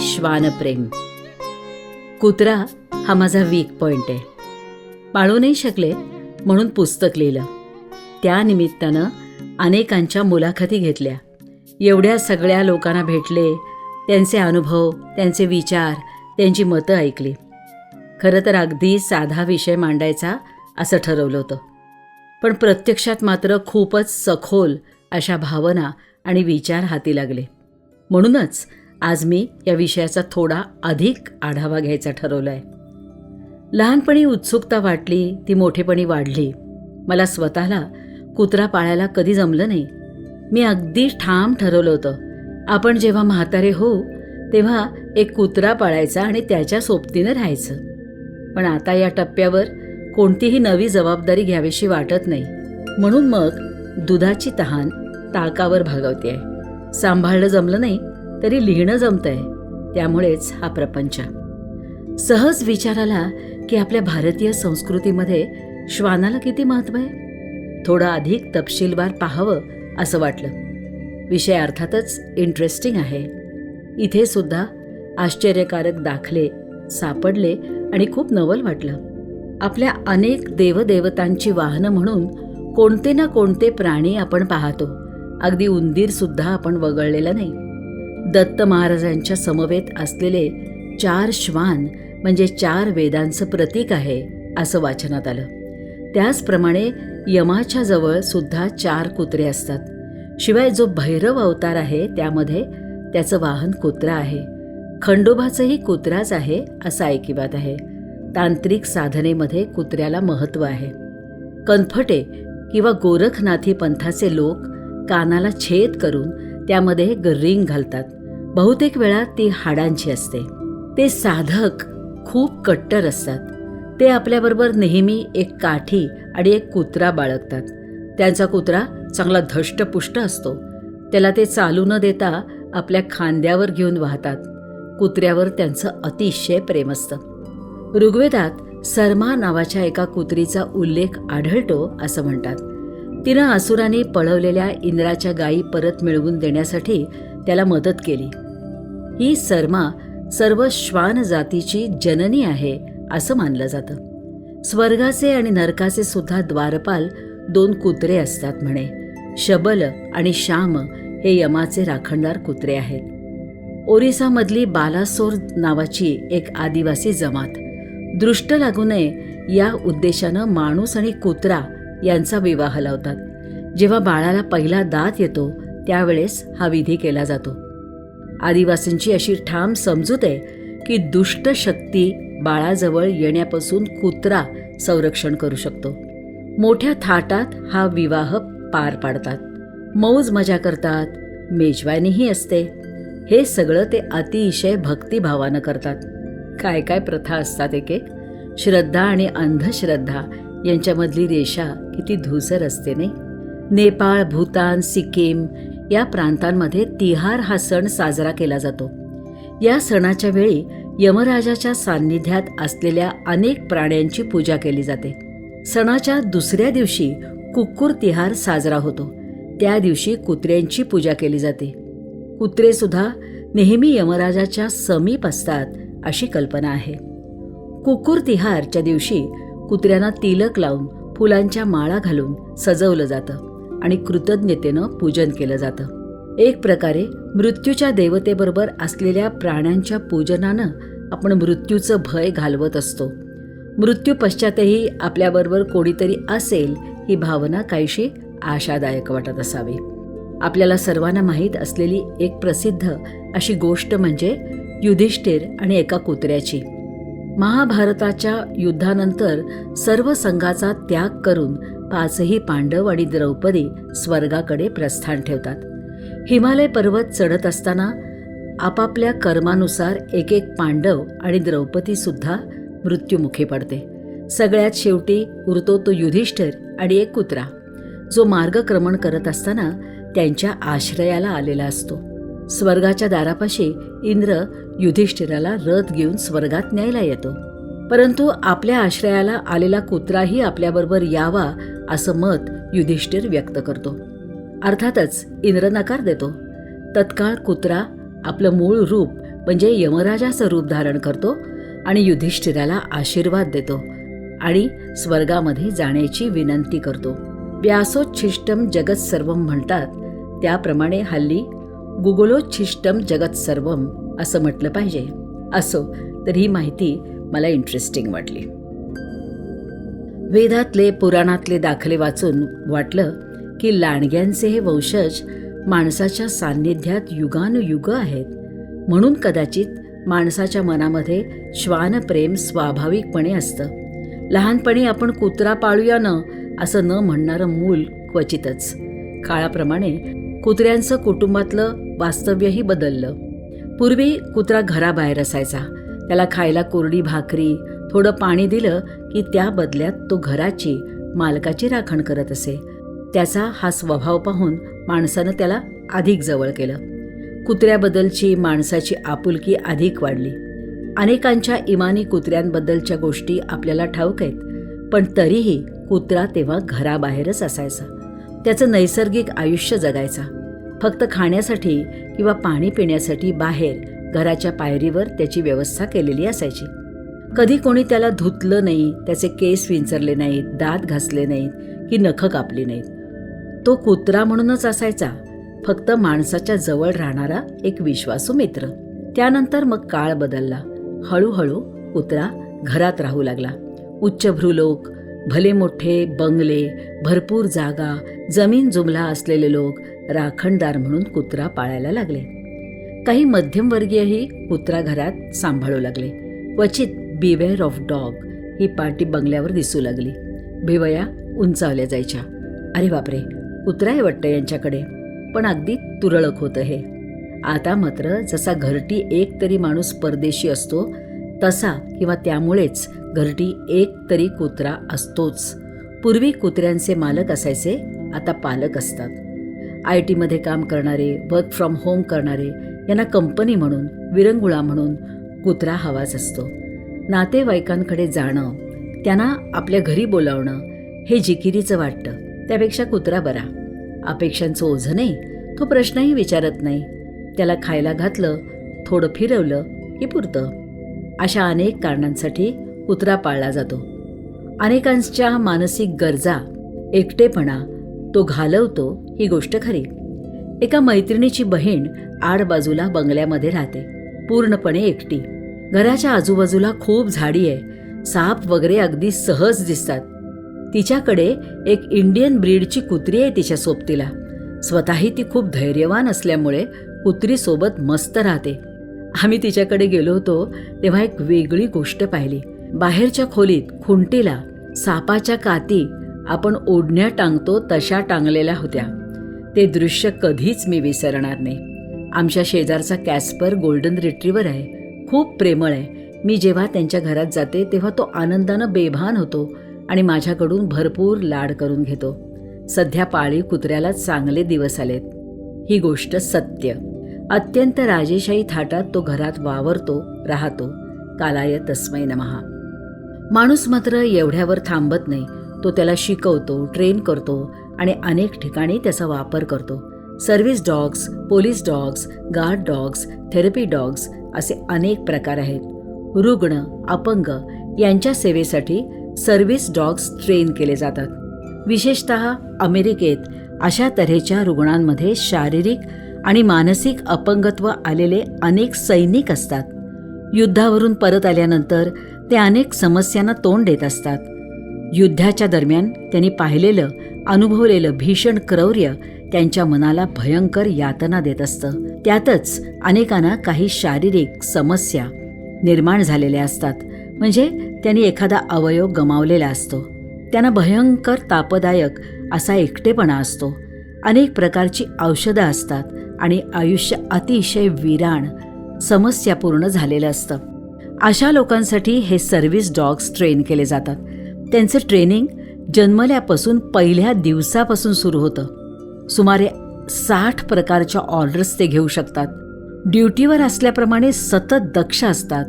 श्वानप्रेम. कुत्रा हा माझा वीक पॉइंट आहे. पाळू नाही शकले म्हणून पुस्तक लिहिलं. त्यानिमित्तानं अनेकांच्या मुलाखती घेतल्या. एवढ्या सगळ्या लोकांना भेटले त्यांचे अनुभव त्यांचे विचार त्यांची मतं ऐकली. खरं तर अगदी साधा विषय मांडायचा असं ठरवलं होतं. पण प्रत्यक्षात मात्र खूपच सखोल अशा भावना आणि विचार हाती लागले. म्हणूनच आज मी या विषयाचा थोडा अधिक आढावा घ्यायचा ठरवला आहे लहानपणी उत्सुकता वाटली ती मोठेपणी वाढली. मला स्वतःला कुत्रा पाळायला कधी जमलं नाही. मी अगदी ठाम ठरवलं होतं. आपण जेव्हा म्हातारे होऊ तेव्हा एक कुत्रा पाळायचा आणि त्याच्या सोबतीनं राहायचं. पण आता या टप्प्यावर कोणतीही नवी जबाबदारी घ्यावीशी वाटत नाही. म्हणून मग दुधाची तहान ताकावर भागवते आहे सांभाळलं जमलं नाही तरी लिहिणं जमतंय. त्यामुळेच हा प्रपंच. सहज विचाराला की आपल्या भारतीय संस्कृतीमध्ये श्वानाला किती महत्त्व आहे? थोडं अधिक तपशीलवार पाहावं असं वाटलं. विषय अर्थातच इंटरेस्टिंग आहे. इथे सुद्धा आश्चर्यकारक दाखले सापडले आणि खूप नवल वाटलं. आपल्या अनेक देवदेवतांची वाहनं म्हणून कोणते ना कोणते प्राणी आपण पाहतो. अगदी उंदीरसुद्धा आपण वगळलेला नाही. दत्त महाराजांच्या समवेत असलेले चार श्वान म्हणजे चार वेदांचं प्रतीक आहे असं वाचनात आलं. त्याचप्रमाणे यमाच्या जवळ सुद्धा चार कुत्रे असतात. शिवाय जो भैरव अवतार आहे त्यामध्ये त्याचं वाहन कुत्रा आहे. खंडोबाचंही कुत्राच आहे असं ऐकिवात आहे. तांत्रिक साधनेमध्ये कुत्र्याला महत्त्व आहे. कनफटे किंवा गोरखनाथी पंथाचे लोक कानाला छेद करून त्यामध्ये रिंग घालतात. बहुतेक वेळा ती हाडांची असते. ते साधक खूप कट्टर असतात. ते आपल्याबरोबर नेहमी एक काठी आणि एक कुत्रा बाळगतात. त्यांचा कुत्रा चांगला धष्टपुष्ट असतो. त्याला ते चालू न देता आपल्या खांद्यावर घेऊन वाहतात. कुत्र्यावर त्यांचं अतिशय प्रेम असतं. ऋग्वेदात सर्मा नावाच्या एका कुत्रीचा उल्लेख आढळतो असं म्हणतात. तिनं आसुराने पळवलेल्या इंद्राच्या गायी परत मिळवून देण्यासाठी त्याला मदत केली. ही सर्मा सर्व श्वान जातीची जननी आहे असं मानलं जातं. स्वर्गाचे आणि नरकाचे सुद्धा द्वारपाल दोन कुत्रे असतात म्हणे. शबल आणि श्याम हे यमाचे राखणदार कुत्रे आहेत. ओरिसामधली बालासोर नावाची एक आदिवासी जमात. दृष्ट लागू नये या उद्देशानं माणूस आणि कुत्रा यांचा विवाह लावतात. जेव्हा बाळाला पहिला दात येतो त्यावेळेस हा विधी केला जातो. आदिवासींची अशी ठाम समजूत आहे की दुष्ट शक्ती बाळाजवळ येण्यापासून कुत्रा संरक्षण करू शकतो. मोठ्या थाटात हा विवाह पार पाडतात. मौज मजा करतात मेजवानीही असते. हे सगळं ते अतिशय भक्तिभावानं करतात. काय काय प्रथा असतात एक एक श्रद्धा आणि अंधश्रद्धा यांच्यामधली रेषा किती धुसर असते नाही? नेपाळ भूतान सिक्कीम या प्रांतांमध्ये तिहार हा सण साजरा केला जातो. या सणाच्या वेळी यमराजाच्या सान्निध्यात असलेल्या अनेक प्राण्यांची पूजा केली जाते. सणाच्या दुसऱ्या दिवशी कुक्कुर तिहार साजरा होतो. त्या दिवशी कुत्र्यांची पूजा केली जाते. कुत्रेसुद्धा नेहमी यमराजाच्या समीप असतात अशी कल्पना आहे. कुकुर तिहारच्या दिवशी कुत्र्यांना तिलक लावून फुलांच्या माळा घालून सजवलं जातं आणि कृतज्ञतेनं पूजन केलं जातं. एक प्रकारे मृत्यूच्या देवतेबरोबर असलेल्या प्राण्यांच्या पूजनानं आपण मृत्यूचं भय घालवत असतो. मृत्यू पश्चातही आपल्याबरोबर कोणीतरी असेल ही भावना काहीशी आशादायक वाटत असावी. आपल्याला सर्वांना माहीत असलेली एक प्रसिद्ध अशी गोष्ट म्हणजे युधिष्ठिर आणि एका कुत्र्याची. महाभारताच्या युद्धानंतर सर्व संघाचा त्याग करून पाचही पांडव आणि द्रौपदी स्वर्गाकडे प्रस्थान ठेवतात. हिमालय पर्वत चढत असताना आपापल्या कर्मानुसार एक एक पांडव आणि द्रौपदी सुद्धा मृत्युमुखी पडते. सगळ्यात शेवटी उरतो तो युधिष्ठिर आणि एक कुत्रा जो मार्गक्रमण करत असताना त्यांच्या आश्रयाला आलेला असतो. स्वर्गाच्या दारापाशी इंद्र युधिष्ठिराला रथ घेऊन स्वर्गात न्यायला येतो. परंतु आपल्या आश्रयाला आलेला कुत्राही आपल्याबरोबर यावा असं मत युधिष्ठिर व्यक्त करतो. अर्थातच इंद्र नकार देतो. तत्काळ कुत्रा आपलं मूळ रूप म्हणजे यमराजाचं रूप धारण करतो आणि युधिष्ठिराला आशीर्वाद देतो आणि स्वर्गामध्ये जाण्याची विनंती करतो. व्यासोच्छिष्टम जगत सर्वम म्हणतात त्याप्रमाणे हल्ली गुगुलोच्छिष्टम जगत सर्वम असं म्हटलं पाहिजे. असो तर ही माहिती मला इंटरेस्टिंग वाटली. वेदातले पुराणातले दाखले वाचून वाटलं की लांडग्यांचे हे वंशज माणसाच्या सान्निध्यात युगानुयुग आहेत. म्हणून कदाचित माणसाच्या मनामध्ये श्वानप्रेम स्वाभाविकपणे असतं. लहानपणी आपण कुत्रा पाळूया न असं न म्हणणारं मूल क्वचितच. काळाप्रमाणे कुत्र्यांचं कुटुंबातलं वास्तव्यही बदललं. पूर्वी कुत्रा घराबाहेर असायचा. त्याला खायला कोरडी भाकरी थोडं पाणी दिलं की त्या बदल्यात तो घराची मालकाची राखण करत असे. त्याचा हा स्वभाव पाहून माणसानं त्याला अधिक जवळ केलं. कुत्र्याबद्दलची माणसाची आपुलकी अधिक वाढली. अनेकांच्या इमानी कुत्र्यांबद्दलच्या गोष्टी आपल्याला ठाऊक आहेत पण तरीही कुत्रा तेव्हा घराबाहेरच असायचा. त्याचं नैसर्गिक आयुष्य जगायचा. फक्त खाण्यासाठी किंवा पाणी पिण्यासाठी बाहेर घराच्या पायरीवर त्याची व्यवस्था केलेली असायची. कधी कोणी त्याला धुतलं नाही त्याचे केस विंचरले नाहीत दात घासले नाहीत की नखं कापली नाहीत. तो कुत्रा म्हणूनच असायचा. फक्त माणसाच्या जवळ राहणारा एक विश्वासू मित्र. त्यानंतर मग काळ बदलला. हळूहळू कुत्रा घरात राहू लागला. उच्चभ्रू लोक भले मोठे बंगले भरपूर जागा जमीन जुमला असलेले लोक राखणदार म्हणून कुत्रा पाळायला लागले. काही मध्यमवर्गीयही कुत्रा घरात सांभाळू लागले. क्वचित बिवेअर ऑफ डॉग ही पार्टी बंगल्यावर दिसू लागली. भिवया उंचावल्या जायच्या. अरे बापरे कुत्रा आहे वाटतं यांच्याकडे. पण अगदी तुरळक होतं हे. आता मात्र जसा घरटी एक तरी माणूस परदेशी असतो तसा किंवा त्यामुळेच घरटी एक तरी कुत्रा असतोच. पूर्वी कुत्र्यांचे मालक असायचे आता पालक असतात. आय टीमध्ये काम करणारे वर्क फ्रॉम होम करणारे यांना कंपनी म्हणून विरंगुळा म्हणून कुत्रा हवाच असतो. नातेवाईकांकडे जाणं त्यांना आपल्या घरी बोलावणं हे जिकिरीचं वाटतं. त्यापेक्षा कुत्रा बरा. अपेक्षांचं ओझं नाही तो प्रश्नही विचारत नाही. त्याला खायला घातलं थोडं फिरवलं की पुरतं. अशा अनेक कारणांसाठी कुत्रा पाळला जातो. अनेकांच्या मानसिक गरजा एकटेपणा तो घालवतो ही गोष्ट खरी. एका मैत्रिणीची बहीण आडबाजूला बंगल्यामध्ये राहते पूर्णपणे एकटी. घराच्या आजूबाजूला खूप झाडी आहे साप वगैरे अगदी सहज दिसतात. तिच्याकडे एक इंडियन ब्रीडची कुत्री आहे तिच्या सोबतीला. स्वतःही ती खूप धैर्यवान असल्यामुळे कुत्रीसोबत मस्त राहते. आम्ही तिच्याकडे गेलो होतो तेव्हा एक वेगळी गोष्ट पाहिली. बाहेरच्या खोलीत खुंटीला सापाच्या काती आपण ओढण्या टांगतो तशा टांगलेल्या होत्या. ते दृश्य कधीच मी विसरणार नाही. आमच्या शेजारचा कॅस्पर गोल्डन रिट्रीवर आहे. खूप प्रेमळ आहे. मी जेव्हा त्यांच्या घरात जाते तेव्हा तो आनंदानं बेभान होतो आणि माझ्याकडून भरपूर लाड करून घेतो. सध्या पाळीव कुत्र्याला चांगले दिवस आलेत. ही गोष्ट सत्य. अत्यंत राजेशाही थाटात तो घरात वावरतो राहतो. कालाय तस्मै नमहा माणूस मात्र एवढ्यावर थांबत नाही. तो त्याला शिकवतो ट्रेन करतो आणि अनेक ठिकाणी त्याचा वापर करतो. Service dogs police dogs guard dogs therapy dogs असे अनेक प्रकार आहेत. रुग्ण अपंग यांच्या सेवेसाठी सर्व्हिस डॉग्स ट्रेन केले जातात. विशेषत अमेरिकेत अशा तऱ्हेच्या रुग्णांमध्ये शारीरिक आणि मानसिक अपंगत्व आलेले अनेक सैनिक असतात. युद्धावरून परत आल्यानंतर ते अनेक समस्यांना तोंड देत असतात. युद्धाच्या दरम्यान त्यांनी पाहिलेलं अनुभवलेलं भीषण क्रौर्य त्यांच्या मनाला भयंकर यातना देत असतं. त्यातच अनेकांना काही शारीरिक समस्या निर्माण झालेल्या असतात. म्हणजे त्यांनी एखादा अवयव गमावलेला असतो. त्यांना भयंकर तापदायक असा एकटेपणा असतो. अनेक प्रकारची औषधं असतात आणि आयुष्य अतिशय विराण समस्यापूर्ण झालेलं असतं. अशा लोकांसाठी हे सर्व्हिस डॉग्स ट्रेन केले जातात. त्यांचं ट्रेनिंग जन्मल्यापासून पहिल्या दिवसापासून सुरू होतं. सुमारे साठ प्रकारच्या ऑर्डर्स ते घेऊ शकतात. ड्युटीवर असल्याप्रमाणे सतत दक्ष असतात.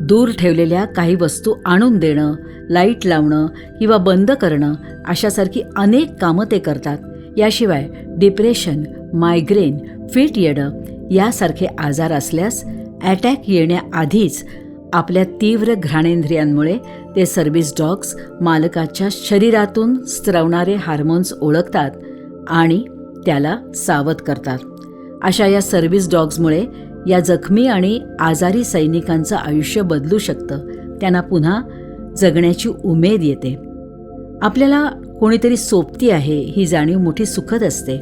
दूर ठेवलेल्या काही वस्तू आणून देणं लाइट लावणं किंवा बंद करणं अशासारखी अनेक कामं ते करतात. याशिवाय डिप्रेशन मायग्रेन फिट येणं यासारखे आजार असल्यास अटॅक येण्याआधीच आपल्या तीव्र घ्राणेंद्रियांमुळे ते सर्व्हिस डॉग्स मालकाच्या शरीरातून स्त्रवणारे हार्मोन्स ओळखतात आणि त्याला सावध करतात. अशा या सर्व्हिस डॉग्समुळे या जखमी आणि आजारी सैनिकांचं आयुष्य बदलू शकतं. त्यांना पुन्हा जगण्याची उमेद येते. आपल्याला कोणीतरी सोबती आहे ही जाणीव मोठी सुखद असते.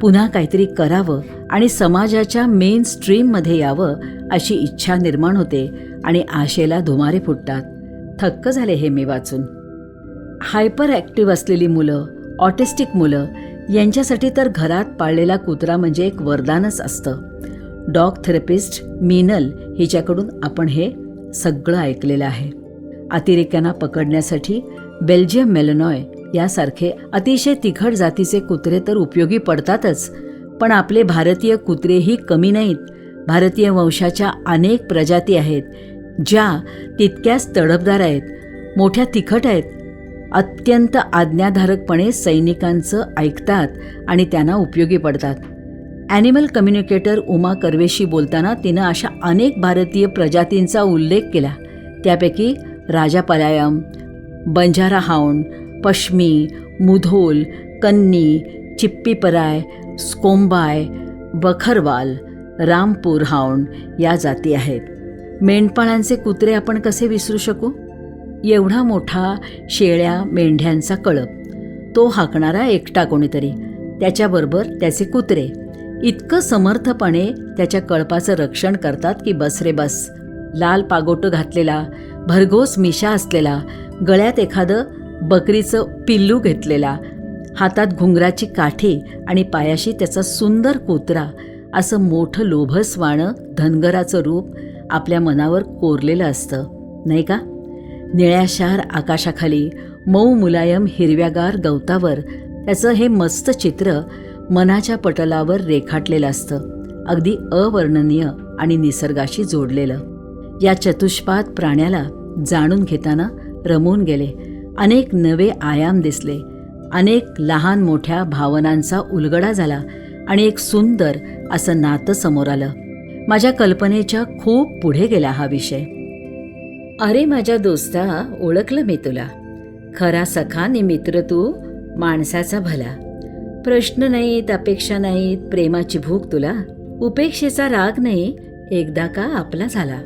पुन्हा काहीतरी करावं आणि समाजाच्या मेन स्ट्रीममध्ये यावं अशी इच्छा निर्माण होते आणि आशेला धुमारे फुटतात. थक्क झाले हे मी वाचून. हायपर ॲक्टिव्ह असलेली मुलं ऑटिस्टिक मुलं यांच्यासाठी तर घरात पाळलेला कुत्रा म्हणजे एक वरदानच असतं. डॉग थेरपिस्ट मीनल हिच्याकडून आपण हे सगळं ऐकलेलं आहे. अतिरेक्यांना पकडण्यासाठी बेल्जियम मेलनॉय यासारखे अतिशय तिखट जातीचे कुत्रे तर उपयोगी पडतातच पण आपले भारतीय कुत्रेही कमी नाहीत भारतीय वंशाच्या अनेक प्रजाती आहेत ज्या तितक्याच तडफदार आहेत मोठ्या तिखट आहेत अत्यंत आज्ञाधारकपणे सैनिकांचं ऐकतात आणि त्यांना उपयोगी पडतात. ॲनिमल कम्युनिकेटर उमा कर्वेशी बोलताना तिनं अशा अनेक भारतीय प्रजातींचा उल्लेख केला. त्यापैकी राजापलायम बंजारा हाऊंड पश्मी मुधोल कन्नी चिप्पीपराय स्कोंबाय बखरवाल रामपूर हाऊंड या जाती आहेत. मेंढपाळांचे कुत्रे आपण कसे विसरू शकू? एवढा मोठा शेळ्या मेंढ्यांचा कळप. तो हाकणारा एकटा कोणीतरी. त्याच्याबरोबर त्याचे कुत्रे. इतकं समर्थपणे त्याच्या कळपाचं रक्षण करतात की बस रे बस. लाल पागोटं घातलेला भरघोस मिशा असलेला गळ्यात एखादं बकरीचं पिल्लू घेतलेला हातात घुंगराची काठी आणि पायाशी त्याचा सुंदर कुत्रा असं मोठं लोभस्वाणं धनगराचं रूप आपल्या मनावर कोरलेलं असतं नाही का? निळ्याशार आकाशाखाली मऊ मुलायम हिरव्यागार गवतावर त्याचं हे मस्त चित्र मनाच्या पटलावर रेखाटलेलं असतं अगदी अवर्णनीय आणि निसर्गाशी जोडलेलं. या चतुष्पाद प्राण्याला जाणून घेताना रमून गेले. अनेक नवे आयाम दिसले. अनेक लहान मोठ्या भावनांचा उलगडा झाला. आणि एक सुंदर असं नातं समोर आलं. माझ्या कल्पनेच्या खूप पुढे गेला हा विषय. अरे माझ्या दोस्ता ओळखलं मी तुला. खरा सखा नि मित्र तू माणसाचा भला. प्रश्न नाहीत अपेक्षा नाहीत प्रेमाची भूक तुला. उपेक्षेचा राग नाही एकदा का आपला झाला.